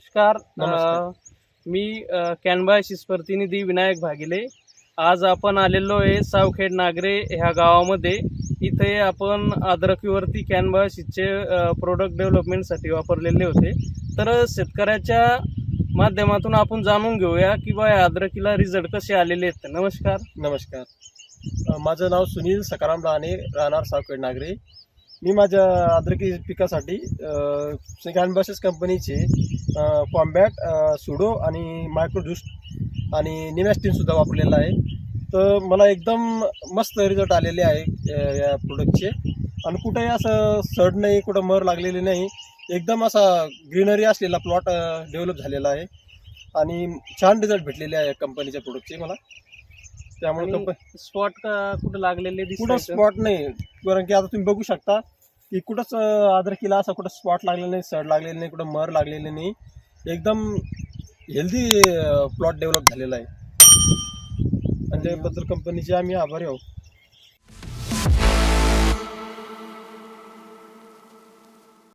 नमस्कार. अ, मी अ, कॅनभासिस प्रतिनिधी विनायक भागिले. आज आपण आलेलो आहे सावखेड नागरे ह्या गावामध्ये. इथे आपण अद्रकीवरती कॅनभासिसचे प्रोडक्ट डेव्हलपमेंटसाठी वापरलेले होते. तर शेतकऱ्याच्या माध्यमातून आपण जाणून घेऊया की बा या अद्रकीला रिझल्ट कसे आलेले आहेत. नमस्कार. नमस्कार. अ, माझं नाव सुनील सकाराम राणे राहणार सावखेड नागरे. मी माझ्या अद्रकी पिकासाठी बसेस कंपनीचे कॉम्बॅट सुडो आणि मायक्रोज्यूस्ट आणि निमॅस्टिनसुद्धा वापरलेलं आहे. तर मला एकदम मस्त रिझल्ट आलेले आहे या प्रोडक्टचे आणि कुठंही असं सड नाही कुठं मर लागलेली नाही. एकदम असा ग्रीनरी असलेला प्लॉट डेव्हलप झालेला आहे. आणि छान रिझल्ट भेटलेले आहे कंपनीच्या प्रोडक्टचे मला. त्यामुळे स्पॉट कुठं लागलेले कुठं स्पॉट नाही. कारण की आता तुम्ही बघू शकता की कुठंच अद्रकीला असा कुठं स्पॉट लागलेला नाही सड लागलेलं नाही कुठं मर लागलेले नाही. एकदम हेल्दी प्लॉट डेव्हलप झालेला आहे. आणि त्याबद्दल कंपनीचे आम्ही आभारी आहोत.